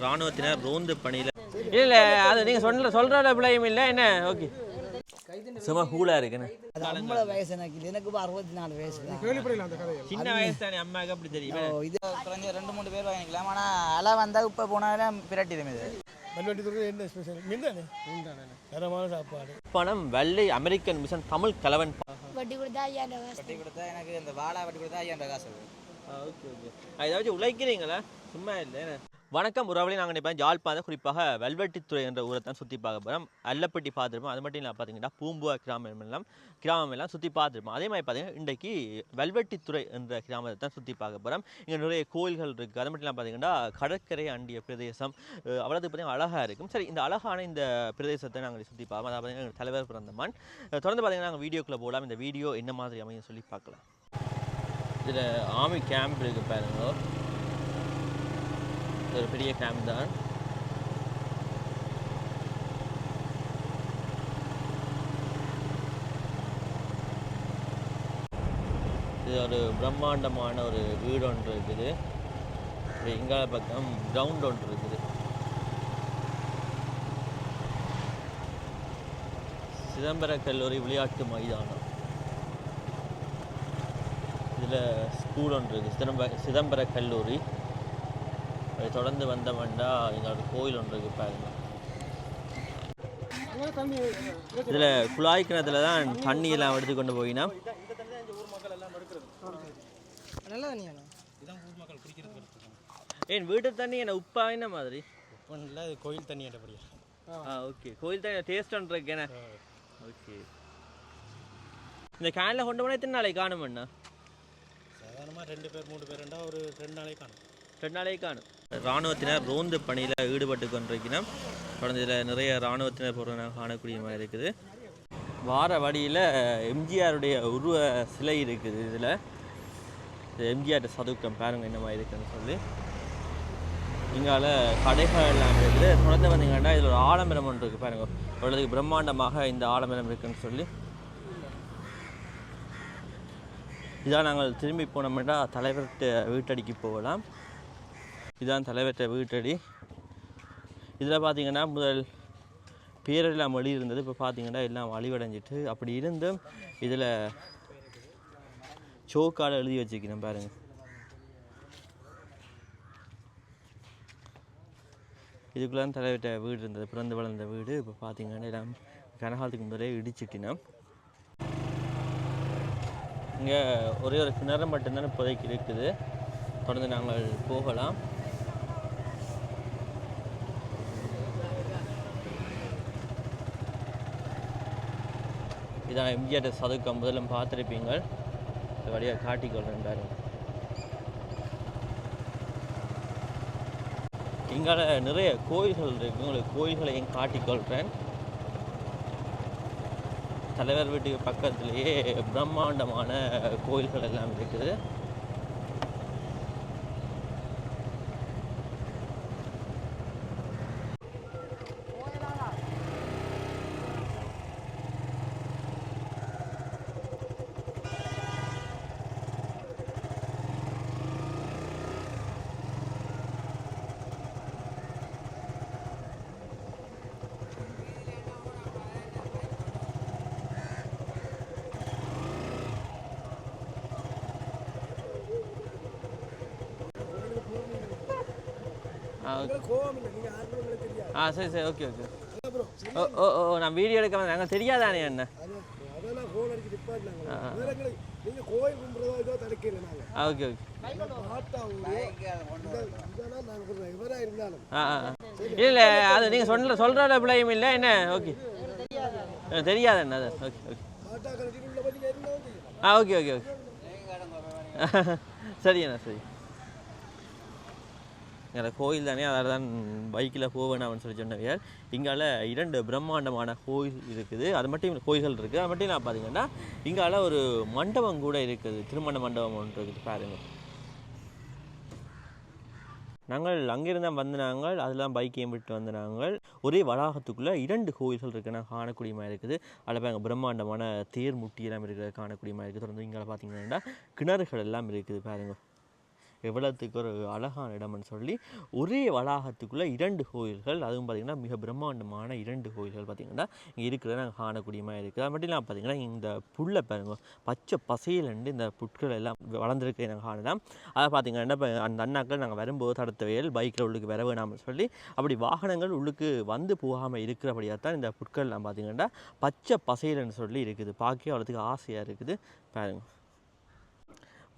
இராணுவத்தினர் ரோந்து பணியில் இல்லை அது நீங்கள் சொல்ற சொல்கிற பிள்ளையும் இல்லை என்ன? ஓகே. சும்மா கூலாக இருக்குண்ணே அது அம்மள வயசு எனக்கு. எனக்கு இப்போ அறுபத்தி நாலு வயசு. சின்ன வயசு தானே அம்மாவுக்கு அப்படி தெரியும். ஓ, இது குறைஞ்ச ரெண்டு மூணு பேர் வாங்கிக்கலாம். ஆனால் அலை வந்தால் இப்போ போனாலும் பிரட்டிடும் இது. பணம் வெள்ளை அமெரிக்கன் மிஷன் தமிழ் கலவன். வட்டி கொடுத்தா ரூபா வட்டி கொடுத்தா எனக்கு இந்த வாடா வட்டி கொடுத்தா ஐயாயிரம் காசு. Okay okay. ஏதாச்சும் உழைக்கிறீங்களா? சும்மா இல்லை வணக்கம். உறவுகளை நாங்கள் நினைப்பேன். ஜாழ்ப்பாணம் குறிப்பாக வெல்வெட்டித்துறை என்ற ஊரை தான் சுற்றி பார்க்க போகிறோம் அல்லப்பட்டி பார்த்துருப்போம். அது மட்டும் இல்லை பார்த்தீங்கன்னா பூம்புவா கிராமம் எல்லாம் கிராமம் எல்லாம் சுற்றி பார்த்துருப்போம். அதே மாதிரி பார்த்தீங்கன்னா இன்றைக்கு வெல்வெட்டித்துறை என்ற கிராமத்தை தான் சுற்றி பார்க்க போகிறோம் இங்கே நிறைய கோயில்கள் இருக்குது அது மட்டும் இல்லாமல் பார்த்தீங்கன்னா கடற்கரை அண்டிய பிரதேசம் அவ்வளோது அவ்வளவு பார்த்தீங்கன்னா அழகாக இருக்கும். சரி இந்த அழகான இந்த பிரதேசத்தை நாங்கள் சுற்றி பார்ப்போம். அதாவது பார்த்தீங்கன்னா தலைவர் பிறந்தமான் மண். தொடர்ந்து பார்த்தீங்கன்னா நாங்கள் வீடியோக்குள்ளே போகலாம். இந்த வீடியோ என்ன மாதிரி அமையும் சொல்லி பார்க்கலாம். இதில் ஆர்மி கேம்ப் இருக்குது பாருங்க. ஒரு பெரிய கேம்ப் தான். இது ஒரு பிரம்மாண்டமான ஒரு வீடு ஒன்று இருக்குது. இப்படி இங்கால பக்கம் கிரவுண்ட் ஒன்று இருக்குது. சிதம்பர கல்லூரி விளையாட்டு மைதானம். இதில் ஸ்கூல் ஒன்று இருக்குது. சிதம்பர சிதம்பர கல்லூரி. அதை தொடர்ந்து வந்தோம்னா இங்கே ஒரு கோயில் ஒன்று இருக்குது பாருங்க. இதில் குழாய் கிணத்துல தான் தண்ணி எல்லாம் எடுத்து கொண்டு போயினா. ஏன் வீட்டு தண்ணி என்ன உப்பா என்ன மாதிரி? அது கோயில் தண்ணி என்றபடியா ஆ ஓகே. கோயில் தண்ணி டேஸ்ட் இருக்கேனே ஓகே. இந்த கேனில் கொண்டு போனால் எத்தனை நாளைக்கு சாதாரணமாக ரெண்டு பேர் மூணு பேர் ரெண்டா ஒரு ரெண்டு நாளைக்கு காணும். ரெண்டு நாளைக்கு காணும். இராணுவத்தினர் ரோந்து பணியில் ஈடுபட்டு கொண்டிருக்கணும் தொடர்ந்து இதில் நிறைய இராணுவத்தினர் போகிறத காணக்கூடிய மாதிரி இருக்குது. வார வழியில் எம்ஜிஆருடைய உருவ சிலை இருக்குது இதில். எம்ஜிஆர் சதுக்கம் பாருங்க என்ன மாதிரி இருக்குன்னு சொல்லி. இங்கால கடைகள் எல்லாம் இருக்குது. தொடர்ந்து வந்தீங்கன்னா இதில் ஒரு ஆலமரம் ஒன்று இருக்குது பாருங்க. ஓரளவுக்கு பிரம்மாண்டமாக இந்த ஆலமரம் இருக்குன்னு சொல்லி. இதான் நாங்கள் திரும்பி போனோம்னா தலைவர்கிட்ட வீட்டடிக்கு போகலாம். இதுதான் தலைவர்கிட்ட வீட்டடி. இதில் பார்த்தீங்கன்னா முதல் பேரெல்லாம் வழி இருந்தது. இப்போ பார்த்தீங்கன்னா எல்லாம் வழிவடைஞ்சிட்டு அப்படி இருந்தும் இதில் சோக்கால் எழுதி வச்சுக்கணும் பாருங்கள் இதுக்குள்ள தலைவிட்ட வீடு இருந்தது. பிறந்து வளர்ந்த வீடு. இப்போ பார்த்தீங்கன்னா எல்லாம் கனகாலத்துக்கு முதலே இடிச்சிட்டினோம் இங்கே ஒரே ஒரு கிணறு மட்டும்தான் இப்போதைக்கு இருக்குது. தொடர்ந்து நாங்கள் போகலாம். இதான் எம்ஜிஆர் சதுக்கம். முதலும் பார்த்துருப்பீங்க இது வழியாக காட்டிக்கொள்றேன் இங்கால நிறைய கோயில்கள் இருக்கு. உங்களுக்கு கோயில்களையும் காட்டிக்கொள்கிறேன் தலைவர் வீட்டுக்கு பக்கத்துலேயே பிரம்மாண்டமான கோயில்கள் எல்லாம் இருக்குது. ஆ சரி சரி ஓகே ஓகே ஓ ஓ ஓ நான் வீடியோ எடுக்க வந்தேன். நாங்கள் தெரியாதானே என்ன? Okay okay. இல்லை அது நீங்கள் சொல்ல சொல்கிற பிள்ளையும் இல்லை என்ன? ஓகே தெரியாது என்ன அது? ஓகே ஓகே ஆ ஓகே ஓகே ஓகே சரி அண்ணா சரி. எங்களை கோயில் தானே அதில் தான் பைக்கில் போவேன் அவன் சொல்லி சொன்னவையார் இங்கால இரண்டு பிரம்மாண்டமான கோயில் இருக்குது. அது மட்டும் கோயில்கள் இருக்குது அது மட்டும் நான் பார்த்தீங்கன்னா இங்கால ஒரு மண்டபம் கூட இருக்குது. திருமண மண்டபம் ஒன்று இருக்குது பாருங்கள் நாங்கள் அங்கிருந்து தான் நாங்கள் அதெல்லாம் பைக்கையும் விட்டு வந்து ஒரே வளாகத்துக்குள்ளே இரண்டு கோயில்கள் இருக்குது நான் காணக்கூடிய மாதிரி இருக்குது. அதில் பாருங்க பிரம்மாண்டமான தேர் முட்டியெல்லாம் எல்லாம் இருக்கிறது காணக்கூடிய மாதிரி இருக்குது. தொடர்ந்து இங்கே பார்த்தீங்கன்னா கிணறுகள் எல்லாம் இருக்குது பாருங்க. எவ்வளோத்துக்கு ஒரு அழகான இடம்னு சொல்லி ஒரே வளாகத்துக்குள்ளே இரண்டு கோயில்கள் அதுவும் பார்த்திங்கன்னா மிக பிரம்மாண்டமான இரண்டு கோயில்கள் பார்த்திங்கன்னா இங்கே இருக்கிறத நாங்கள் காணக்கூடிய மாதிரி இருக்குது. அது மட்டும் இல்லாமல் பார்த்திங்கன்னா இந்த புல்லை பாருங்க பச்சை பசையிலண்டு இந்த புட்கள் எல்லாம் வளர்ந்துருக்க நாங்கள் காணலாம். அதை பார்த்திங்கன்னா இப்போ அந்த அண்ணாக்கள் நாங்கள் வரும்போது தடுத்த வயல் பைக்கில் உள்ளுக்கு வர வேணாம்னு சொல்லி அப்படி வாகனங்கள் உள்ளுக்கு வந்து போகாமல் இருக்கிறபடியாக தான் இந்த புட்கள்லாம் பார்த்திங்கன்னா பச்சை பசையிலன்னு சொல்லி இருக்குது. பார்க்கவே அவ்வளோத்துக்கு ஆசையாக இருக்குது. பாருங்கள்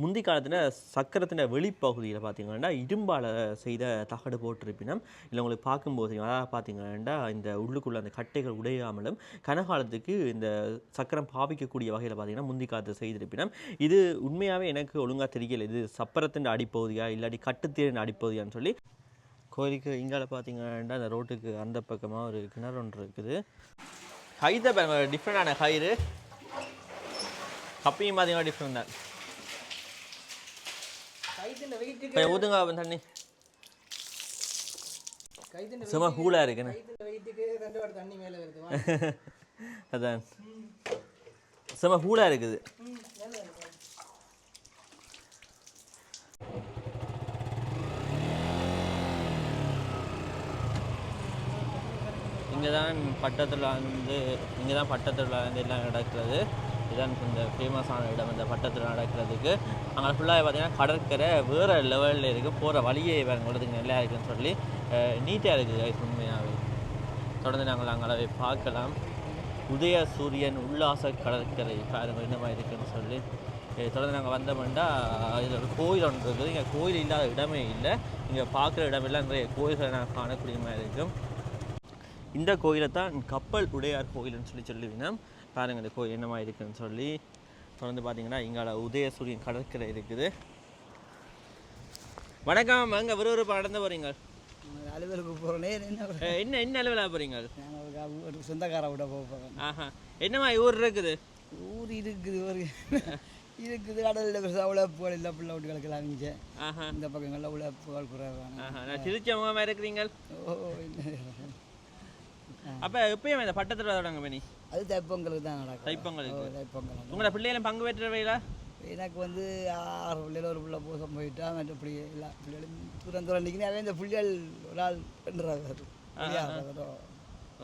முந்தி காலத்தில் சக்கரத்தின் வெளிப்பகுதியில் பார்த்தீங்கன்னா இரும்பால் செய்த தகடு போட்டிருப்பினும். இல்லை உங்களுக்கு பார்க்கும்போது அதாவது பார்த்தீங்கன்னா இந்த உள்ளுக்குள்ள அந்த கட்டைகள் உடையாமலும் கனகாலத்துக்கு இந்த சக்கரம் பாவிக்கக்கூடிய வகையில் பார்த்தீங்கன்னா முந்தி காலத்தை செய்திருப்பினும். இது உண்மையாகவே எனக்கு ஒழுங்காக தெரியல. இது சப்பரத்தின் அடிப்பகுதியா இல்லாட்டி கட்டுத்தீரின் அடிப்பகுதியான்னு சொல்லி கோயிலுக்கு இங்கால பார்த்தீங்கன்னா அந்த ரோட்டுக்கு அந்த பக்கமாக ஒரு கிணறு ஒன்று இருக்குது. ஹைதர் டிஃப்ரெண்டான கயிறு கப்பியும் பார்த்தீங்கன்னா டிஃப்ரெண்ட் தான். ஊதுங்க அவன் தண்ணி. சும்மா கூலாக வருது அதான். சும்மா கூலாக இருக்குது. இங்கே தான் பட்டத்தில் வந்து இங்கே தான் பட்டத்தில் வந்து எல்லாம் நடக்கிறது இதான் இந்த ஃபேமஸான இடம். இந்த பட்டத்தில் நடக்கிறதுக்கு. அங்கே ஃபுல்லாக பார்த்தீங்கன்னா கடற்கரை வேறு லெவலில் இருக்குது போகிற வழியே வேறுங்கிறதுக்கு நல்லா இருக்குதுன்னு சொல்லி நீட்டாக இருக்குது கைஸ் உண்மையாகவே தொடர்ந்து நாங்கள் அங்கே பார்க்கலாம். உதய சூரியன் உல்லாச கடற்கரை பாருங்க இந்த மாதிரி இருக்குன்னு சொல்லி. தொடர்ந்து நாங்கள் வந்தோம்னா இது ஒரு கோயில் ஒன்று இருக்குது. இங்கே கோயில் இல்லாத இடமே இல்லை. இங்கே பார்க்குற இடமெல்லாம் நிறைய கோயில்களை நாங்கள் காணக்கூடிய மாதிரி இருக்கும். இந்த கோயிலை தான் கப்பல் உடையார் கோயில்னு சொல்லி சொல்லுவீங்க. பாருங்க இந்த கோயில் என்னமா இருக்குன்னு சொல்லி. தொடர்ந்து பார்த்தீங்கன்னா இங்கால உதயசூரியன் கடற்கரை இருக்குது. வணக்கம் அங்கே விறுவிறுப்பு நடந்து போகிறீங்க அலுவலுக்கு போகிறேனே என்ன என்ன அளவில் போகிறீங்க ஒரு சொந்தக்கார விட போக போகிறேன் ஆஹா. என்னம்மா ஊர் இருக்குது? ஊர் இருக்குது ஒரு இருக்குது. கடலில் பெருசாக உழைப்புகள் இல்லை பிள்ளை விட்டு கிடக்கலாம் இங்கே. ஆஹா. இந்த பக்கங்களில் உழைப்புகள் குறைவான. நான் சிரிச்ச முகமாக இருக்கிறீங்க? ஓ. அப்போ எப்பயும் இந்த பட்டத்தில் தொடங்க பண்ணி அது தைப்பொங்கலுக்கு தான் நடக்கும். தைப்பொங்கலுக்கு. தைப்பொங்கல். உங்களை பிள்ளைகளும் பங்கு பெற்றவைகளா? எனக்கு வந்து ஆறு பிள்ளைகள் ஒரு பிள்ளை பூசம் போயிட்டா மற்றபடி எல்லா பிள்ளைகளும் தூரம் தூரம் நிற்கிறேன் அவன் இந்த பிள்ளைகள் ஒரு ஆள் பண்ணுறாங்க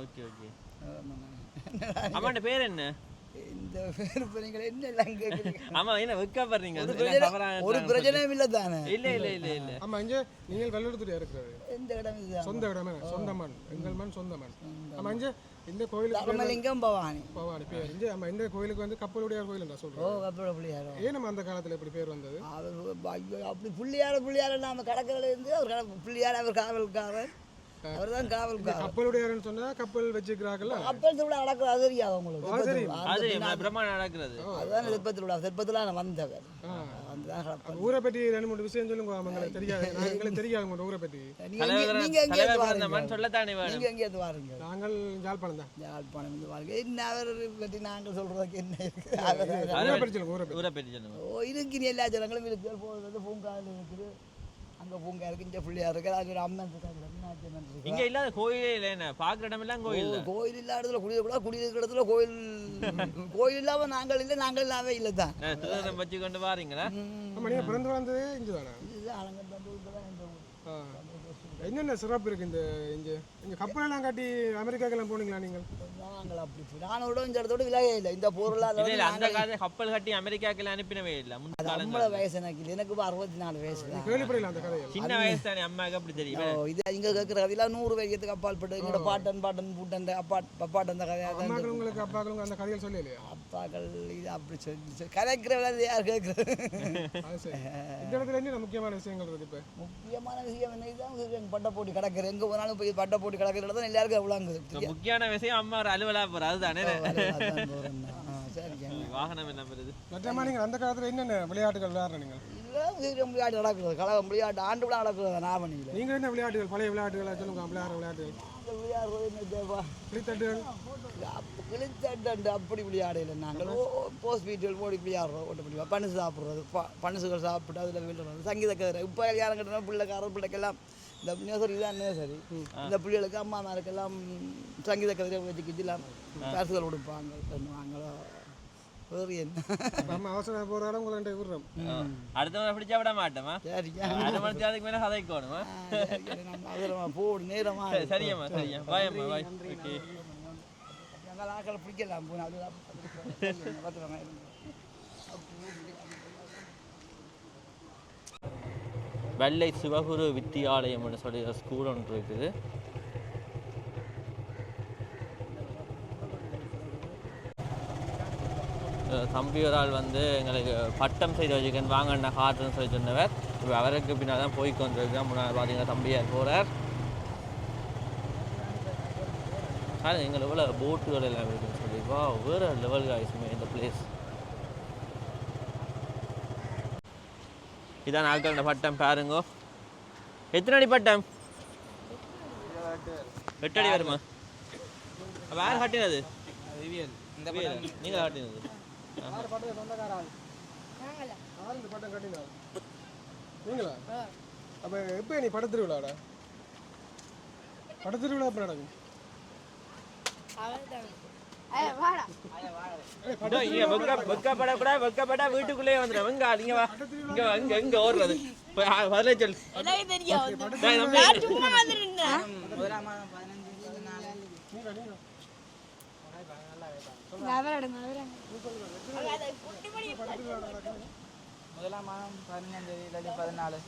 ஓகே ஓகே. அம்மாண்ட பேர் என்ன? இந்த பேர் நீங்கள் என்ன எல்லாம் கேட்குறீங்க ஆமா என்ன வெக்கப்படுறீங்க ஒரு பிரச்சனையும் இல்லை தானே? இல்ல இல்ல இல்ல இல்ல. ஆமா இங்கே நீங்கள் வெள்ளெடுத்துட்டு இருக்கிறது? எந்த இடம் இது சொந்த இடமே சொந்த மண் எங்கள் மண் சொந்த மண். ஆமா இங்கே இந்த கோயிலுக்கு தர்மலிங்கம் பவானி. பவானி பேர். இங்கே ஆமா இந்த கோயிலுக்கு வந்து கப்பலுடைய கோயில் நான் ஓ சொல்றேன். கப்பல பிள்ளையாரோ ஏன் நம்ம அந்த காலத்துல இப்படி பேர் வந்தது? அவர் அப்படி புள்ளியார புள்ளியார நாம கடற்கரையில இருந்து அவர் புள்ளியார அவர் காவல்காரர் அவர் தான் காவல்காரர் கப்பலுடையாருன்னு சொன்னா கப்பல் வச்சுக்கிறாங்கல்ல அப்பல் திருவிழா நடக்குது அது தெரியாது உங்களுக்கு. பிரம்மாண்டம் நடக்கிறது. அதுதான் திருவிழா நான் வந்தவர். கப்பல். ஊரை பற்றி ரெண்டு மூணு விஷயம் சொல்லுங்க தெரியாது. எங்களுக்கு தெரியாது ஊரை பற்றி நீங்க எங்க- தலைவர் நீங்க எங்கே தலைவர் வாருங்க. சொல்லத்தானே நீங்க எங்கே வாருங்க. நாங்கள் யாழ்ப்பாணம் தான். யாழ்ப்பாணம் இருந்து வாருங்க. என்ன அவர் பற்றி நாங்கள் சொல்றதுக்கு என்ன இருக்கு? ஊரை பற்றி சொல்லுங்க ஊரை சொல்லுங்க. எல்லா ஜனங்களும் போகிறது இருக்குது. அங்கே பூங்கா இருக்கு இங்கே பிள்ளையார் இருக்குது அது ஒரு அம்மன் இருக்காங்க இருக்கு இங்க இல்லாத கோயிலே இல்லை என்ன? பாக்குற இடமெல்லாம் கோயில் கோயில் இல்லாத இடத்துல குடியிருக்கூடாது குடியிருக்கிற இடத்துல கோயில் கோயில் இல்லாம நாங்கள் இல்லை நாங்கள் இல்லாம இல்லை தான். திருவிழம் வச்சு கொண்டு வாரீங்களா? பிறந்து வளர்ந்தது இங்கே தானே இது அலங்கர் தான் இந்த ஊர். என்னென்ன சிறப்பு இருக்கு இந்த இங்கே இங்கே கப்பலெல்லாம் காட்டி அமெரிக்காக்கெல்லாம் போனீங்களா நீங்கள்? நாங்கள் அப்படி போய் நான் விட இந்த இடத்தோட விலகே இல்லை. இந்த பொருளாதார இல்ல அந்த காலத்துல கப்பல் கட்டி அமெரிக்காக்கெல்லாம் அனுப்பினவே இல்லை. முன் அது காலங்கள் நம்மள வயசு எனக்கு இல்லை. எனக்கு அறுபத்தி நாலு வயசு. கேள்விப்படையில அந்த கதையை சின்ன வயசு தானே அம்மாவுக்கு அப்படி தெரியும். இது இங்க கேட்குற கதையெல்லாம் நூறு வயதுக்கு அப்பால் பட்டு எங்களோட பாட்டன் பாட்டன் பூட்டன் அப்பா அப்பாட்டன் அந்த கதையாக தான் உங்களுக்கு அப்பாக்களும் அந்த கதைகள் சொல்லலையா? அப்பாக்கள் இது அப்படி சொல்லி கதைக்கிறவங்க யார் கேட்குறது இந்த இடத்துல என்ன முக்கியமான விஷயங்கள் இருக்கு இப்போ? முக்கியமான விஷயம் என்ன இதுதான் பட்ட போட்டி கிடக்குற எங்கே போனாலும் போய் பட்ட போட்டி கிடக்கிற தான் எல்லாருக்கும் அவ்வளோங்க இப்ப முக்கியமான விஷயம் அம்மா ஒரு அலுவலா போற. அதுதானே? சரி வாகனம் என்ன வருது மற்றமா நீங்கள் அந்த காலத்தில் என்னென்ன விளையாட்டுகள் விளையாடுற நீங்கள்? இல்லை விளையாட்டு நடக்குது? கலகம் விளையாட்டு ஆண்டு விழா நடக்குது. நாமணியில் நீங்கள் என்ன விளையாட்டுகள் பழைய விளையாட்டுகளை சொல்லுங்க விளையாடுற விளையாட்டுகள். இந்த விளையாடுறது என்ன தேவா? கிளித்தட்டுகள் கிழித்தண்டு அப்படி விளையாடையில் நாங்கள். போஸ்ட் வீட்டுகள் ஓடி விளையாடுறோம் ஓட்ட முடியும் பணுசு சாப்பிட்றது ப பணுசுகள் சாப்பிட்டு அதில் விளையாடுறது சங்கீத கதை இப்போ யாரும் கிட்ட பிள்ளைக்கார பிள்ளைக்கெல்லாம் இந்த நேசரி தான் நேசரி இந்த பிள்ளைகளுக்கு அம்மாமாருக்கெல்லாம் சங்கீத கதிரை வச்சு கிச்சலாம் பரிசுகள் கொடுப்பாங்க. பண்ணுவாங்களோ? வேறு என்ன? நம்ம அவசரம் போகிற இடம் உங்களை விடுறோம். அடுத்தவங்க பிடிச்சா விட மாட்டோமா? சரியா மேலே கதைக்கணுமா நம்ம அதில் போடு நேரமா சரி, சரியம்மா சரியா. பாயம்மா பாய். ஓகே. எங்கள் ஆக்களை பிடிக்கலாம் போன அதுதான். வெள்ளை சிவகுரு வித்தியாலயம்னு சொல்லி ஸ்கூல் ஒன்று இருக்குது. தம்பியோரால் தம்பி ஒரு ஆள் வந்து எங்களுக்கு பட்டம் செய்து வச்சுக்கன் வாங்கண்ணா காட்டுன்னு சொல்லி சொன்னவர். இப்போ அவருக்கு பின்னால் தான் போய் கொண்டிருக்கேன் முன்னால் பார்த்தீங்கன்னா தம்பியார் போகிறார் சார் எங்கள் லெவலில் போட்டுகள் எல்லாம் இருக்குன்னு சொல்லி. வா வேறு லெவல் ஆயிடுச்சுமே இந்த பிளேஸ் இதான் ஆட்கள் பட்டம் பாருங்கோ. எத்தனை அடி பட்டம்? எட்டு அடி வருமா யார் கட்டினது? இந்த நீங்கள் கட்டினது. பட்டம் கட்டினா நீங்களா? அப்போ எப்போ நீ படத்திருவிழாடா படத்திருவிழா எப்போ நடக்கும்? இங்க வீட்டுக்குள்ளேயே வந்துடும் வெங்க நீங்க வா இங்க வா, இங்க இங்க ஓடுறது. பதிலே சொல்லு. முதலாம் மாதம் பதினஞ்சாம் தேதி பதினாலு.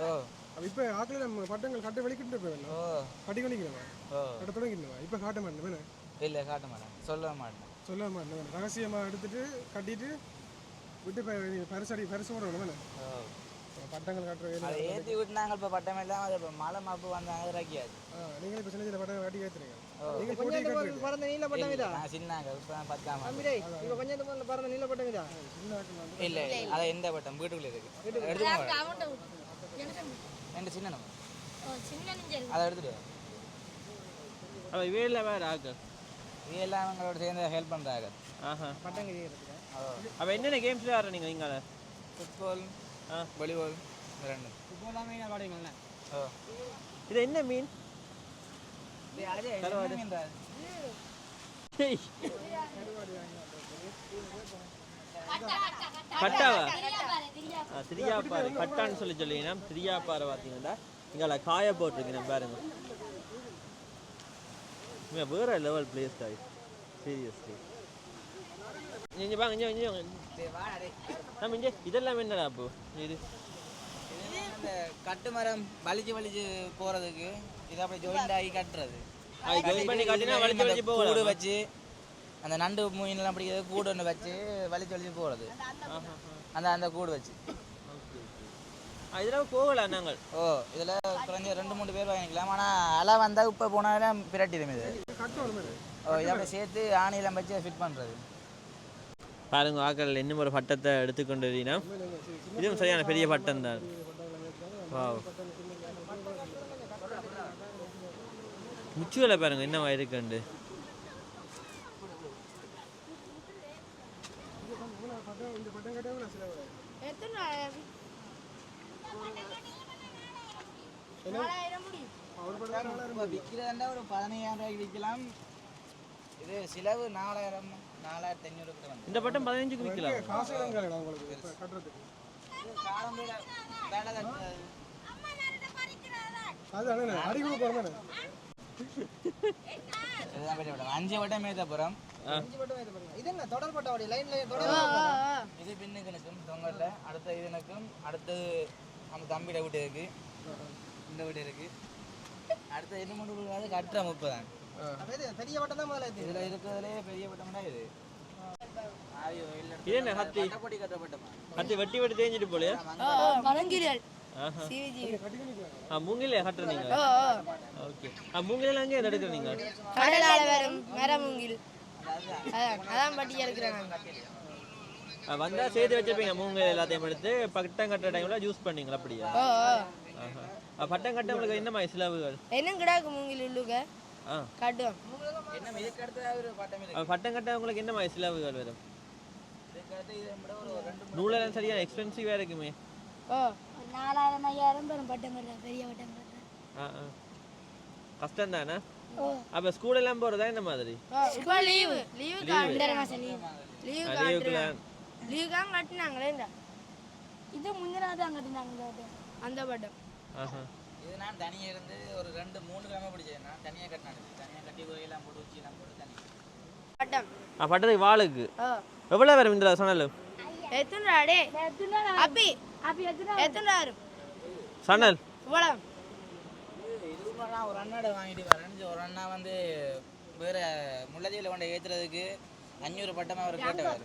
ஓ. அப்போ இப்போ ஆக்கில் நம்ம பட்டங்கள் கட்ட வெளிக்கிட்டு போயிடலாம் ஓ. கட்டி கணிக்கிறவா ஓ. கட்ட தொடங்கிடுவா இப்போ காட்ட மாட்டேன் வேணே. இல்லை காட்ட மாட்டேன். சொல்ல மாட்டேன். சொல்ல மாட்டேன் ரகசியமாக எடுத்துட்டு கட்டிட்டு விட்டு பரிசடி பரிசு போடணும் வேணே? ஓ. பட்டங்கள் கட்டுற வேலை அதை ஏற்றி விட்டுனாங்க இப்போ பட்டம் இல்லாமல் அது இப்போ மழை மாப்பு வந்தாங்க இறக்கியாச்சு ஆ நீங்கள் இப்போ சின்ன சின்ன பட்டம் கட்டி ஏற்றுறீங்க நீங்கள் போட்டி கட்டுறீங்க இல்லை, நான் சின்னாங்க இப்போ பத்தாம் இல்லை அதை எந்த பட்டம்? வீட்டுக்குள்ளே இருக்கு. எடுத்து சின்ன நம்ம அதை எடுத்துட்டு வா. அவ வேலை வேற ஆக்கள் இது எல்லாம் அவங்களோட சேர்ந்து ஹெல்ப் பண்ணுறாங்க ஆஹா. அப்ப என்னென்ன கேம்ஸ்ல ஆடுற நீங்க இங்க ஃபுட்பால் ஆ. வாலிபால் இந்த ரெண்டு. ஓ. இது என்ன மீன்? டேய். கட்டாவா? திரியாப்பாறை கட்டான்னு சொல்லி சொல்லிங்கன்னா திரியாப்பாறை பார்த்தீங்கன்னா இங்கே காய போட்டிருக்கேன் பாருங்க. இங்கே வேற லெவல் பிளேஸ் தாய் சீரியஸ்லி இங்கே வாங்க இங்கே இங்கே நம்ம இங்கே இதெல்லாம் என்னடா அப்போ இது? இந்த கட்டு மரம் வலிச்சு வலிச்சு போறதுக்கு இது அப்படி ஜாயிண்ட் ஆகி கட்டுறது. அது join பண்ணி கட்டினா வலிச்சு வலிச்சு? கூடு வச்சு அந்த நண்டு மீன்லாம் பிடிக்கிறது கூடு ஒன்று வச்சு வலிச்சு வலிச்சு போகிறது அந்த அந்த கூடு வச்சு. இதெல்லாம் போகலாம் நாங்கள்? ஓ இதில் குறைஞ்ச ரெண்டு மூணு பேர் வாங்கிக்கலாம். ஆனால் அலை வந்தால் இப்போ போனாலும் பிரட்டிடும் இது. ஓ இதை சேர்த்து ஆணிலாம் வச்சு ஃபிட் பண்ணுறது பாருங்க ஆக்கள் இன்னும் ஒரு பட்டத்தை எடுத்துக்கொண்டு இதுவும் சரியான பெரிய பட்டம் தான். வாவ். முச்சுகளை பாருங்க என்னவா இருக்குண்டு இந்த பட்டம் கட்டாமல் நான் சில இப்போ விற்கிறதா ஒரு பதினையாயிரம் ரூபாய்க்கு விற்கலாம் இது செலவு நாலாயிரம் நாலாயிரத்தி ஐநூறு இந்த பட்டம் பதினஞ்சுக்கு விற்கலாம். காசு உங்களுக்கு கட்டுறதுக்கு வேலை அஞ்சு வட்டம் மேத்தப்புறம் இது பின்னுக்கு நிற்கும் தொங்கல்ல. அடுத்த இது நம்ம தம்பியோட வீட்டு இருக்கு. இந்த வீடு இருக்கு. அடுத்த இது மட்டும் கட்டுற முப்பதான் பெரிய வட்டம் தான் முதல்ல இதுல இருக்கிறதுலே பெரிய வட்டம்னா இது. ஆயோ இல்ல இது என்ன கத்தி? கொடி கட்டுற வட்டமா? கத்தி வெட்டி வெட்டி தேஞ்சிட்டு போலையா? பழங்கிரியல் ஆஹா. சிவிஜி. ஆ மூங்கிலே கடலால வரும் அதான் பட்டி எடுக்கிறேன் ஆ, வந்தா சேர்த்து வச்சிருப்பீங்க மூங்கில் எல்லாத்தையும் எடுத்து. பட்டம் கட்டுற டைம்ல யூஸ் பண்ணீங்களா அப்படியா? பட்டம் கட்ட உங்களுக்கு என்ன மாதிரி செலவுகள்? என்ன கிடாக்கு மூங்கில் உள்ளுக? காட்டுவோம். பட்டம் கட்ட உங்களுக்கு என்ன மாதிரி செலவுகள் வரும்? நூலெல்லாம் சரியான எக்ஸ்பென்சிவாக இருக்குமே. நாலாயிரம் ஐயாயிரம் பெரும் பட்டம் பெரிய பட்டம் கஷ்டம் தானே அப்போ ஸ்கூல் எல்லாம் போகிறதா இந்த மாதிரி? லீவு லீவு லீவு லீவு லீவுக்காக கட்டினாங்களே இந்த. இது முந்தினாவது அங்கே கட்டினாங்க அந்த பட்டம். ஆஹா. இது நான் தனியாக இருந்து ஒரு ரெண்டு மூணு கிழமை பிடிச்சேன் நான் தனியாக கட்டினது தனியாக கட்டி கோயிலாம் போட்டு வச்சு எல்லாம் போட்டு தனி பட்டம். ஆ பட்டத்துக்கு வாளுக்கு. ஓ எவ்வளோ வரும் இந்த சணல் எத்தனை அப்பி அப்பி எத்தனை எத்தனை வரும் சணல் இவ்வளோ இது ஒரு அண்ணாட வாங்கிட்டு வரேன்னு ஒரு அண்ணா வந்து வேற முள்ளதீவில் கொண்டு ஏற்றுறதுக்கு அஞ்சூறு பட்டமாக அவர் கேட்டவர்.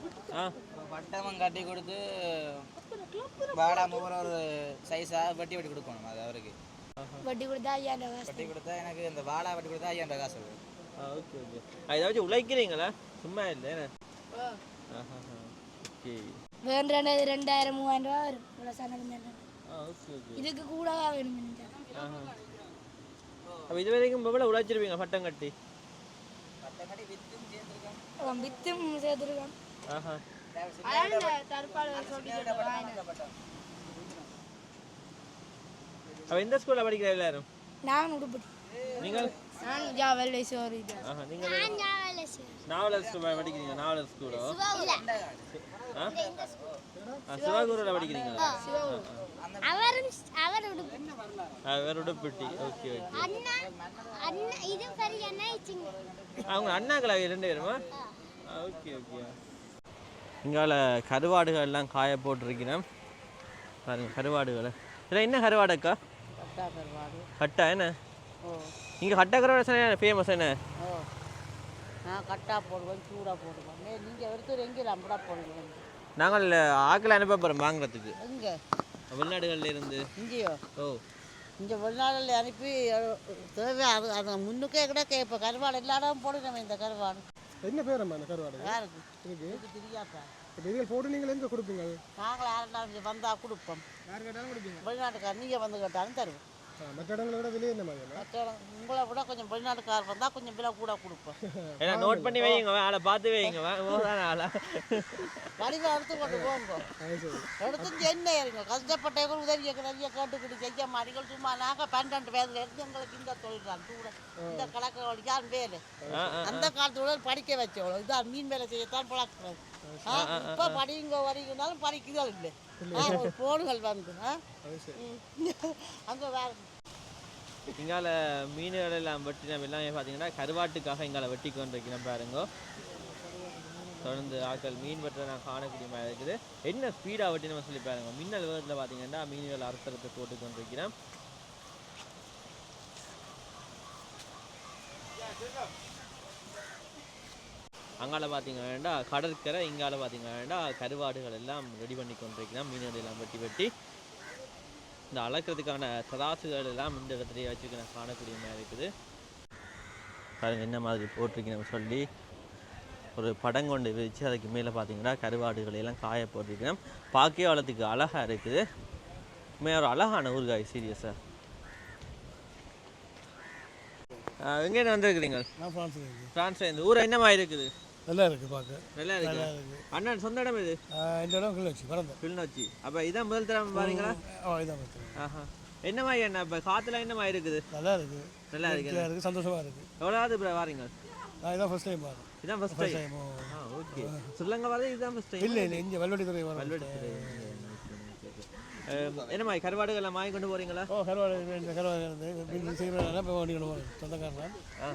பட்டமும் கட்டி கொடுத்து வாடா மூவர ஒரு சைஸாக வட்டி வட்டி கொடுக்கணும் அது அவருக்கு. வட்டி கொடுத்தா ஐயாயிரம் காசு வட்டி கொடுத்தா எனக்கு இந்த வாடா வட்டி கொடுத்தா ஐயாயிரம் காசு. ஓகே ஓகே ஏதாச்சும் உழைக்கிறீங்களா? சும்மா இல்லை ஓகே வேறு ரெண்டாயிரம் மூவாயிரம் ரூபா வரும். இவ்வளோ சனல் இதுக்கு கூட வேணும் அப்போ இது வரைக்கும் எவ்வளோ உழைச்சிருப்பீங்க பட்டம் கட்டி? வித்தும் சேர்த்துருக்கான். அப்போ எந்த ஸ்கூலில் படிக்கிற எல்லாரும்? நான் உடுப்படி. நீங்கள்? நான் ஜாவல் சோறு இது ஆஹா நீங்கள் நாவலர் ஸ்கூல் படிக்கிறீங்க நாவலர் ஸ்கூலோ ஆ ஆ. சிவாகுரில் படிக்கிறீங்களா அவரும் அவர் உடுப்பு ஆ வேற உடப்பட்டி ஓகே ஓகே. அண்ணா அண்ணா இது பெரிய அண்ணா இச்சிங்க. அவங்க அண்ணாக்களா ரெண்டு பேருமா? Okay okay. இங்கால கருவாடுகள்லாம் காய போட்டிருக்கிறேன். பாருங்க கருவாடுகளை. இதில் என்ன கருவாடக்கா கட்டா என்ன? இங்கே கட்டா கருவாடு ஃபேமஸ் என்ன? ஓ. நான் கட்டா போடுவேன் சூடாக போடுவேன் நீங்கள் ஒருத்தர் எங்கே நம்படா போடுவீங்க நாங்கள் ஆக்களை அனுப்ப போகிறோம் வாங்குறதுக்கு. எங்கே? வெளிநாடுகள்ல இருந்து. இங்கேயோ? ஓ. இங்கே வெளிநாடுல அனுப்பி தேவை அது அது முன்னுக்கே கூட கேட்பேன் கருவாடு எல்லா இடமும் போடுறோமே இந்த கருவாடு. என்ன பேரம்மா அந்த கருவாடு? யாருக்கு எனக்கு தெரியாதா? இதில் போட்டு நீங்கள் எங்கே கொடுப்பீங்க? அது நாங்கள் யாரெல்லாம் வந்தால் கொடுப்போம். யார் கேட்டாலும் கொடுப்பீங்க. வெளிநாட்டுக்கார் நீங்கள் வந்து கேட்டாலும் தருவோம். மற்ற இடங்களை விட விலை என்ன மாதிரி மற்ற இடம் உங்களை விட கொஞ்சம் வெளிநாட்டுக்கார் வந்தால் கொஞ்சம் விலை கூட கொடுப்போம் ஏன்னா நோட் பண்ணி வைங்க ஆளை பார்த்து வைங்க ஆளா. வடிவம் எடுத்து கொண்டு போங்க. எடுத்து என்ன இருங்க கஷ்டப்பட்டவங்க உதவியை நிறைய கேட்டுக்கிட்டு செய்ய மாட்டீங்க. சும்மா நாங்கள் பன்னெண்டு பேர் எடுத்து எங்களுக்கு இந்த தொழில் தான். கூட இந்த கணக்கு வழியான் வேலை. அந்த காலத்தோட படிக்க வச்சவளோ இதான் மீன் வேலை செய்யத்தான் பழக்கிறது இப்போ படிங்க வரீங்கனாலும் படிக்கிறோம் இல்லை போடுகள் வந்து. அங்க வேற இங்கால மீன்கள் எல்லாம் வெட்டி நம்ம எல்லாமே பார்த்தீங்கன்னா கருவாட்டுக்காக இங்கால வெட்டி கொண்டு பாருங்க. தொடர்ந்து ஆட்கள் மீன் வெட்ட நான் காணக்கூடிய மாதிரி இருக்குது. என்ன ஸ்பீடாக வெட்டி நம்ம சொல்லி பாருங்க. மின்னல் வேகத்தில் பார்த்தீங்கன்னா மீன்கள் அறுத்தறுத்து போட்டு கொண்டு அங்கால பார்த்தீங்க கடற்கரை இங்கால பார்த்தீங்க கருவாடுகள் எல்லாம் ரெடி பண்ணி கொண்டிருக்கிறோம். வைக்கிறேன் மீன்கள் எல்லாம் வெட்டி வெட்டி. இந்த அளக்கிறதுக்கான தராசுகள் எல்லாம் இந்த இடத்துலயே வச்சுக்க நான் காணக்கூடிய மாதிரி இருக்குது. பாருங்க என்ன மாதிரி போட்டிருக்கேன்னு சொல்லி ஒரு படம் கொண்டு வச்சு அதுக்கு மேலே பார்த்தீங்கன்னா கருவாடுகளை எல்லாம் காய போட்டிருக்கிறேன் பார்க்கவே வளத்துக்கு அழகாக இருக்குது. உண்மையாக ஒரு அழகான ஊறுகாய் சீரியஸாக எங்கே வந்திருக்கிறீங்க? இருக்கு ஃப்ரான்ஸில் இந்த ஊர் என்னமா இருக்குது? நல்லா இருக்கு பார்க்க. நல்லா இருக்கு. அண்ணன் சொந்த இடம் இது இந்த இடம் கிளச்சி பிறந்த கிளிநொச்சி. அப்போ இதான் முதல் தரம் பாருங்களா ஆ இதான் பார்த்தேன் ஆஹா. என்ன மாதிரி என்ன இப்போ காற்றுல என்ன மாதிரி இருக்குது? நல்லா இருக்கு நல்லா இருக்குது நல்லா இருக்கு சந்தோஷமா இருக்கு. எவ்வளோவது இப்போ வாரீங்க? நான் இதான் ஃபர்ஸ்ட் டைம் பாருங்க இதான் ஃபர்ஸ்ட் டைம் ஓகே. ஸ்ரீலங்கா வரது இதுதான் ஃபர்ஸ்ட் டைம் இல்லை இல்லை இங்கே வல்வடி துறை வர பல்வெடுத்துறை என்ன மாதிரி கருவாடுகள் எல்லாம் வாங்கி கொண்டு போறீங்களா? ஓ கருவாடு கருவாடு வண்டி கொண்டு போகிறேன் சொந்தக்காரன் ஆ.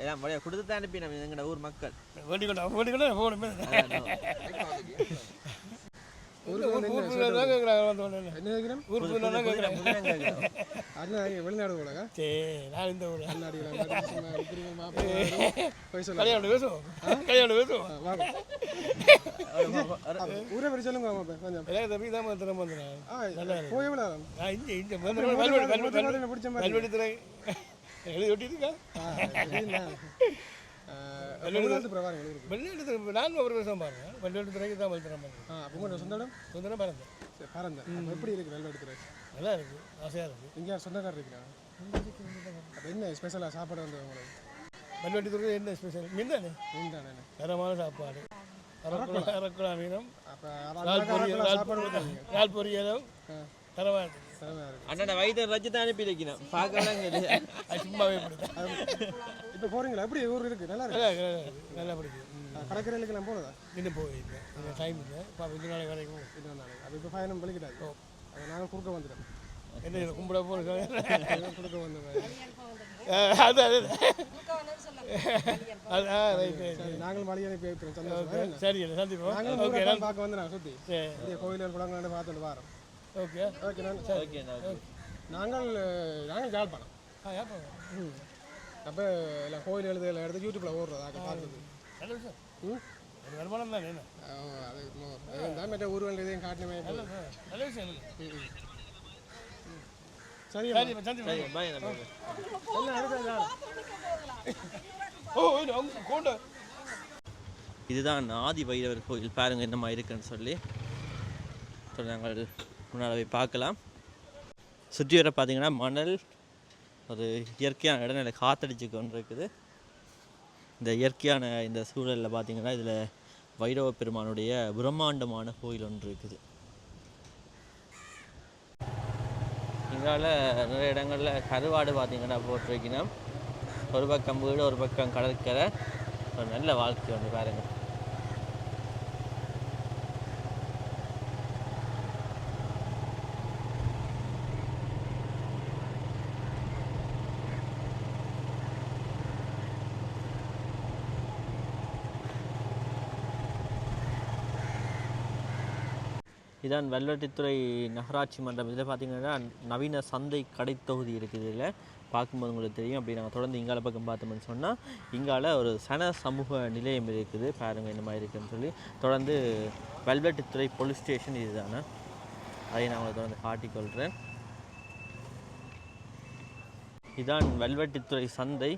எல்லாம் வழியா கொடுத்து தான் அனுப்பி நம்ம எங்கட ஊர் மக்கள் வண்டி கொண்டு வண்டி கொண்டு போகணுமே வெளிநாடு போலங்க சரி நான் இந்த ஊர். கல்யாணம் பேசுவோம் கல்யாணம் பேசுவோம் ஊரை பற்றி சொல்லுங்க கொஞ்சம். தம்பி தான் தினம் வந்துடுறேன். ஆ போய் எவ்வளோ இங்கே பிடிச்ச மாதிரி. எழுதி அப்ப வெளிநாட்டு பிரகாரம் ஊருக்கு வெள்ளாட்டு நான் ஒரு வருஷம் பாருங்க. வெள்ளாட்டு துறைக்கு தான் பாருங்க ஆ அப்போ உங்களோட சொந்த இடம்? பிறந்தேன் சரி எப்படி இருக்கு வெள்ளாட்டு துறை நல்லா இருக்கு. ஆசையாக இருக்கு. எங்கேயா சொந்தக்காரர் இருக்கிறாங்க அப்போ என்ன ஸ்பெஷலாக சாப்பாடு வந்து உங்களுக்கு? துறை என்ன ஸ்பெஷல் மீன் தானே மீன் தானே தரமான சாப்பாடு. அரக்குழா. மீனும் நாள் பொரியலும் தரமாக இருக்குது அண்ணா வைத்தியர் ரஜித் தான் அனுப்பி வைக்கணும் பார்க்கலாம் சும்மாவே இப்போ போறீங்களா? எப்படி? ஊர் இருக்கு. நல்லா இருக்கு. நல்லா பிடிக்கும் கடற்கரையிலுக்கெல்லாம் போனதா? இன்னும் போயிருக்கேன் டைம் இல்லை. பாப்பா இந்த நாளைக்கு வரைக்கும் இது நாளைக்கு. அப்போ இப்போ ஃபைனம் பலிக்கிட்டாது அது நாங்கள் குறுக்க வந்துட்டோம் என்ன இதை கும்பிட போகிறோம் குறுக்க வந்து அது அது. அது நாங்களும் வைக்கிறோம். சந்தோஷம் சரி சந்திப்போம். நாங்களும் பார்க்க வந்து நான் சுற்றி கோயில்கள் குளங்கள் பார்த்துட்டு வாரோம். ஓகே. ஓகே நான் ஓகே நாங்கள் நாங்கள் ஜாழ்ப்பாணம் ஆ ஏப்பா ம். அப்போ எல்லாம் கோயில் எழுது எல்லாம் எடுத்து யூடியூப்பில் ஓடுறதா பார்த்தது நல்ல விஷயம். ம்? வருமானம் தான் என்ன அது அதுதான் மற்ற ஊர்கள் இதையும் காட்டினமே நல்ல விஷயம். சரி சரி சந்தி சரி பாய். ஓ அவங்க கோண்டை. இதுதான் ஆதி வைரவர் கோயில். பாருங்க என்ன மாதிரி இருக்குன்னு சொல்லி. நாங்கள் முன்னால் போய் பார்க்கலாம். சுற்றி வர பார்த்தீங்கன்னா மணல் ஒரு இயற்கையான இடநிலை காத்தடிச்சு கொண்டிருக்குது. இந்த இயற்கையான இந்த சூழலில் பார்த்தீங்கன்னா இதில் வைரவ பெருமானுடைய பிரம்மாண்டமான கோயில் ஒன்று இருக்குது. இதனால் நிறைய இடங்களில் கருவாடு பார்த்தீங்கன்னா போட்டிருக்கணும். ஒரு பக்கம் வீடு ஒரு பக்கம் கடற்கரை. ஒரு நல்ல வாழ்க்கை ஒன்று பாருங்கள் இதான் வெள்ளட்டித்துறை நகராட்சி மன்றம். இதில் பார்த்தீங்கன்னா நவீன சந்தை கடை தொகுதி இருக்குது. இதில் பார்க்கும்போது உங்களுக்கு தெரியும். அப்படி நாங்கள் தொடர்ந்து இங்கால பக்கம் பார்த்தோம்னு சொன்னால் இங்கால ஒரு சன சமூக நிலையம் இருக்குது. பாருங்கள் இந்த மாதிரி இருக்குதுன்னு சொல்லி. தொடர்ந்து வெல்வெட்டுத்துறை போலீஸ் ஸ்டேஷன் இதுதானே. அதை நான் உங்களை தொடர்ந்து காட்டிக்கொள்கிறேன் இதான் வெல்வெட்டித்துறை சந்தை.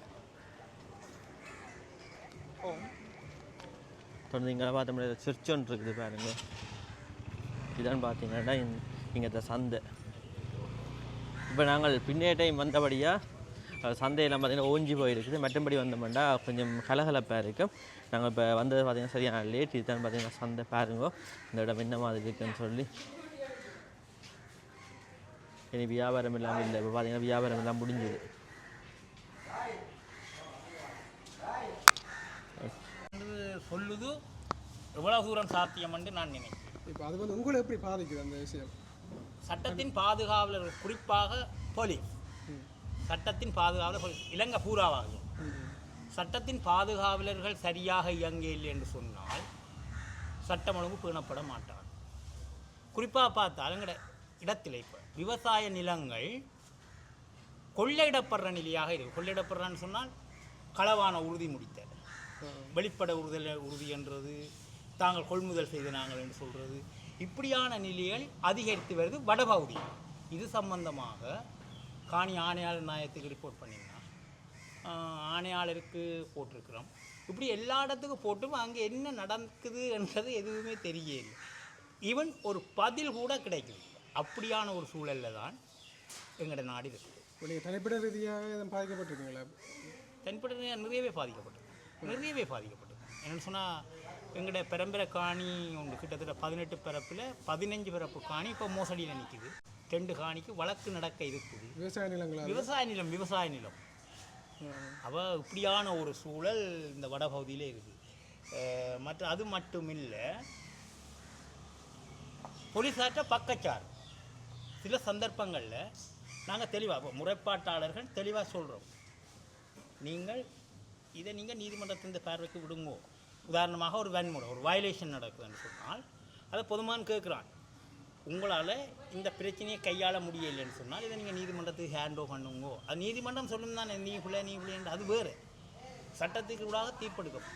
தொடர்ந்து இங்கே பார்த்தோம்னா சர்ச் ஒன்று இருக்குது பாருங்கள் இதான் பார்த்தீங்கன்னா இங்கே இந்த சந்தை. இப்போ நாங்கள் பின்னே டைம் வந்தபடியாக சந்தையெல்லாம் பார்த்தீங்கன்னா ஓஞ்சி போயிருக்குது. மற்றபடி வந்தோம்னா கொஞ்சம் கலகலப்பாக இருக்குது நாங்கள் இப்போ வந்தது பார்த்தீங்கன்னா சரியான லேட் இதுதான் பார்த்தீங்கன்னா சந்தை பாருங்க. இந்த இடம் என்ன மாதிரி இருக்குதுன்னு சொல்லி. இனி வியாபாரம் இல்லாமல் இல்லை. இப்போ பார்த்தீங்கன்னா வியாபாரம் எல்லாம் முடிஞ்சுது. சொல்லுது எவ்வளவு தூரம் சாத்தியம் என்று நான் நினைக்கிறேன். இப்போ அது வந்து உங்களை எப்படி பாதிக்குது அந்த விஷயம்? சட்டத்தின் பாதுகாவலர் குறிப்பாக போலீஸ். சட்டத்தின் பாதுகாவலர் போலீஸ். இலங்கை பூராவாகும் சட்டத்தின் பாதுகாவலர்கள் சரியாக இயங்கவில்லை என்று சொன்னால் சட்டம் ஒழுங்கு பேணப்பட மாட்டார் குறிப்பாக பார்த்தால் எங்கட இடத்துல இப்போ விவசாய நிலங்கள் கொள்ளையிடப்படுற நிலையாக இருக்கு. கொள்ளையிடப்படுறான்னு சொன்னால் களவான உறுதி முடித்தல். வெளிப்பட உறுதல் உறுதி என்றது தாங்கள் கொள்முதல் செய்த நாங்கள் என்று சொல்கிறது இப்படியான நிலைகள் அதிகரித்து வருது வடபகுதி. இது சம்பந்தமாக காணி ஆணையாளர் நாயத்துக்கு ரிப்போர்ட் ஆஹ் ஆணையாளருக்கு போட்டிருக்கிறோம். இப்படி எல்லா இடத்துக்கும் போட்டும் அங்கே என்ன நடக்குது என்றது எதுவுமே தெரியல ஈவன் ஒரு பதில் கூட கிடைக்குது அப்படியான ஒரு சூழலில் தான் எங்களோட நாடு இருக்குது. நீங்கள் தனிப்பட்ட ரீதியாக பாதிக்கப்பட்டிருக்கீங்களா? தனிப்பட்ட நிறையவே பாதிக்கப்பட்டது நிறையவே பாதிக்கப்பட்டது என்னென்னு சொன்னால் எங்களோட பரம்பரை காணி ஒன்று கிட்டத்தட்ட பதினெட்டு பிறப்பில் பதினஞ்சு பிறப்பு காணி இப்போ மோசடியில் நிற்குது ரெண்டு காணிக்கு வழக்கு நடக்க இருக்குது. விவசாய நிலங்களா விவசாய நிலம் விவசாய நிலம். அவ இப்படியான ஒரு சூழல் இந்த வடபகுதியிலே இருக்குது. மற்ற அது மட்டும் இல்லை போலீஸார்ட்ட பக்கச்சார். சில சந்தர்ப்பங்களில் நாங்கள் தெளிவாக முறைப்பாட்டாளர்கள் தெளிவாக சொல்கிறோம் நீங்கள் இதை நீங்கள் நீதிமன்றத்தின் பார்வைக்கு விடுங்கோ. உதாரணமாக ஒரு வன்முறை ஒரு வயலேஷன் நடக்குதுன்னு சொன்னால் அதை பொதுமான் கேட்குறான். உங்களால் இந்த பிரச்சனையை கையாள முடியலைன்னு சொன்னால் இதை நீங்கள் நீதிமன்றத்துக்கு ஹேண்ட் ஓவர் பண்ணுங்கோ. அது நீதிமன்றம் சொல்லும் தானே நீ பிள்ளை நீ பிள்ளைன்னு அது வேறு. சட்டத்துக்கு கூடாக தீர்ப்பெடுக்கும்.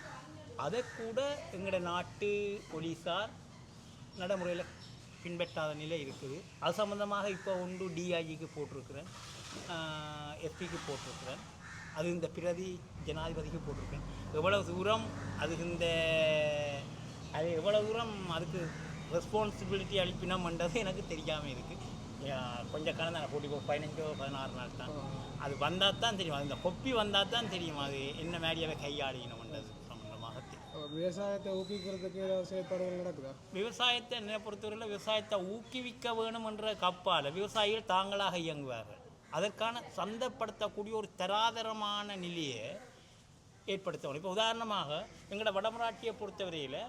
அதை கூட எங்களோட நாட்டு போலீஸார் நடைமுறையில் பின்பற்றாத நிலை இருக்குது. அது சம்மந்தமாக இப்போ ஒன்று டிஐஜிக்கு போட்டிருக்கிறேன். எஸ்பிக்கு போட்டிருக்கிறேன். அது இந்த பிரதி ஜனாதிபதிக்கு போட்டிருக்கேன். எவ்வளவு தூரம் அது இந்த அது எவ்வளவு தூரம் அதுக்கு ரெஸ்பான்சிபிலிட்டி அளிப்பினம்ன்றது எனக்கு தெரியாமல் இருக்குது கொஞ்சம் காலம் தான் போட்டி பதினஞ்சோ பதினாறு நாள் தான். அது வந்தால் தான் தெரியும். அது இந்த கொப்பி வந்தால் தான் தெரியும். அது என்ன மாதிரியாவே கையாளினம்ன்றது சம்மந்தமாக விவசாயத்தை ஊக்குவிக்கிறதுக்கு செயற்பாடுகள் நடக்குதா? விவசாயத்தை என்னை பொறுத்தவரையில் விவசாயத்தை ஊக்குவிக்க வேணும் என்ற கப்பால் விவசாயிகள் தாங்களாக இயங்குவார்கள். அதற்கான சந்தைப்படுத்தக்கூடிய ஒரு தராதரமான நிலையை ஏற்படுத்த வேணும் இப்போ உதாரணமாக எங்களோட வடமராட்சியை பொறுத்தவரையில்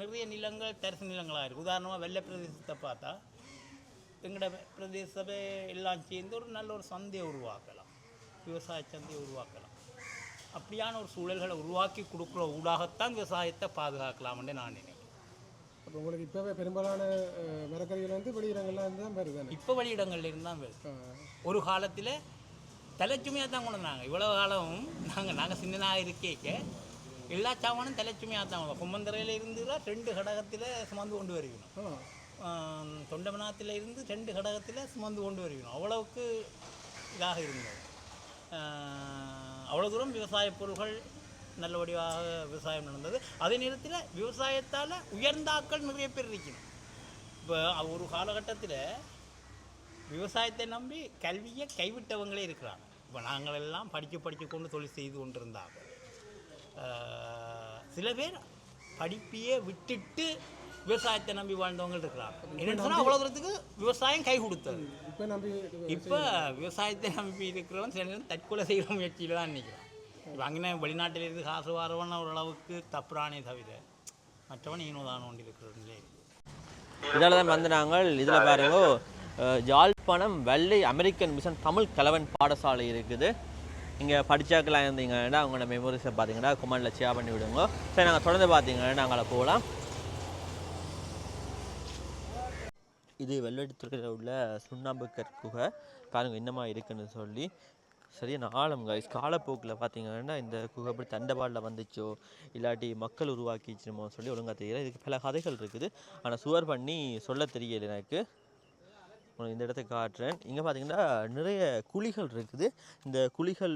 நிறைய நிலங்கள் தரிசு நிலங்களாக இருக்குது உதாரணமாக வெள்ளை பிரதேசத்தை பார்த்தா எங்களோட பிரதேசமே எல்லாம் சேர்ந்து ஒரு நல்ல ஒரு சந்தையை உருவாக்கலாம். விவசாய சந்தையை உருவாக்கலாம். அப்படியான ஒரு சூழல்களை உருவாக்கி கொடுக்குற ஊடாகத்தான் விவசாயத்தை பாதுகாக்கலாம்னு நான் நினைக்கிறேன். அப்போ உங்களுக்கு இப்போவே பெரும்பாலான மரக்கறிகள் வந்து வெளியிடங்கள்லாம் இருந்து தான் வருது இப்போ வெளியிடங்கள்ல இருந்து தான் வருது. ஒரு காலத்தில் தலைச்சுமையாக தான் கொண்டு வந்தாங்க. இவ்வளோ காலமும் நாங்கள் நாங்கள் சின்னதாக இருக்கேக்க எல்லா சாமானும் தலைச்சுமையாக தான் கொண்டு கும்மந்தரையில் இருந்து ரெண்டு கடகத்தில் சுமந்து கொண்டு வருவினோம் தொண்டமனாத்தில் இருந்து ரெண்டு கடகத்தில் சுமந்து கொண்டு வருவினோம் அவ்வளவுக்கு இதாக இருந்தது. அவ்வளோ தூரம் விவசாய பொருள்கள் நல்லபடியாக விவசாயம் நடந்தது. அதே நேரத்தில் விவசாயத்தால் உயர்ந்தாக்கள் நிறைய பேர் இருக்கணும் இப்போ ஒரு காலகட்டத்தில் விவசாயத்தை நம்பி கல்வியை கைவிட்டவங்களே இருக்கிறாங்க. இப்போ நாங்கள் எல்லாம் படிக்க படிக்க கொண்டு தொழில் செய்து கொண்டிருந்தாங்க. சில பேர் படிப்பையே விட்டுட்டு விவசாயத்தை நம்பி வாழ்ந்தவங்க இருக்கிறாங்க. என்னன்னு சொன்னால் அவ்வளோ தூரத்துக்கு விவசாயம் கை கொடுத்தது. இப்போ நம்பி இப்போ விவசாயத்தை நம்பி இருக்கிறவன் சில நேரம் தற்கொலை செய்கிற முயற்சியில் தான் நிற்கிறான் இப்போ அங்கே வெளிநாட்டிலிருந்து காசு வரவன் ஓரளவுக்கு தப்புறானே தவிர மற்றவன் ஈனோதான ஒன்று இருக்கிறதுலே இதால் தான் வந்து நாங்கள் இதில் பாருங்க யாழ்ப்பாணம் வெள்ளை அமெரிக்கன் மிஷன் தமிழ் கலவன் பாடசாலை இருக்குது. இங்கே படித்தாக்கெல்லாம் இருந்தீங்கன்னா அவங்களோட மெமரிஸை பார்த்தீங்கன்னா குமாரில் ஷேர் பண்ணி விடுங்க. சரி நாங்கள் தொடர்ந்து பார்த்தீங்கன்னா நாங்கள் போகலாம். இது வெள்ளடித்துறையில் உள்ள சுண்ணாம்பு கற்குகை பாருங்கள் என்னமா இருக்குன்னு சொல்லி. சரியான ஆழம் கைஸ் காலப்போக்கில் பார்த்தீங்கன்னா இந்த குகை அப்படி தண்டவாளில் வந்துச்சோ இல்லாட்டி மக்கள் உருவாக்கிச்சுமோ சொல்லி ஒழுங்காக தெரியல. இதுக்கு பல கதைகள் இருக்குது. ஆனால் சுவர் பண்ணி சொல்ல தெரியல எனக்கு. உங்களுக்கு இந்த இடத்த காட்டுறேன். இங்கே பார்த்தீங்கன்னா நிறைய குழிகள் இருக்குது. இந்த குழிகள்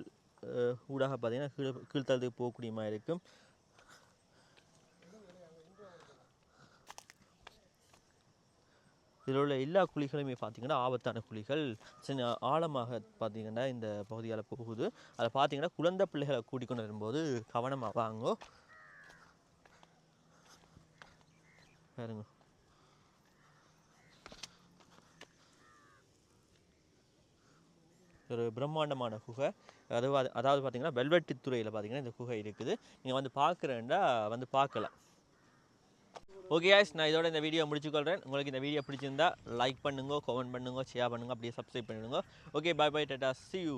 ஊடாக பார்த்தீங்கன்னா கீழ் கீழ்த்தளத்துக்கு போகக்கூடிய மாதிரி இருக்கும். இதில் உள்ள எல்லா குழிகளுமே பார்த்தீங்கன்னா ஆபத்தான குழிகள். சின்ன ஆழமாக பார்த்தீங்கன்னா இந்த பகுதியால் போகுது. அதை பார்த்தீங்கன்னா குழந்தை பிள்ளைகளை கூட்டிக்கொண்டு வரும்போது கவனமாக வாங்கோ. பாருங்க. ஒரு பிரம்மாண்டமான குகை. அதாவது அதாவது பார்த்தீங்கன்னா வெல்வெட்டித்துறையில் பார்த்தீங்கன்னா இந்த குகை இருக்குது. நீங்கள் வந்து பார்க்குறேன்டா வந்து பார்க்கலாம். ஓகே ஆஸ் நான் இதோட இந்த வீடியோ முடிச்சுக்கொள்கிறேன் உங்களுக்கு இந்த வீடியோ பிடிச்சிருந்தா லைக் பண்ணுங்க கமெண்ட் பண்ணுங்க ஷேர் பண்ணுங்க அப்படியே சப்ஸ்கிரைப் பண்ணிடுங்க. Okay bye bye tata see you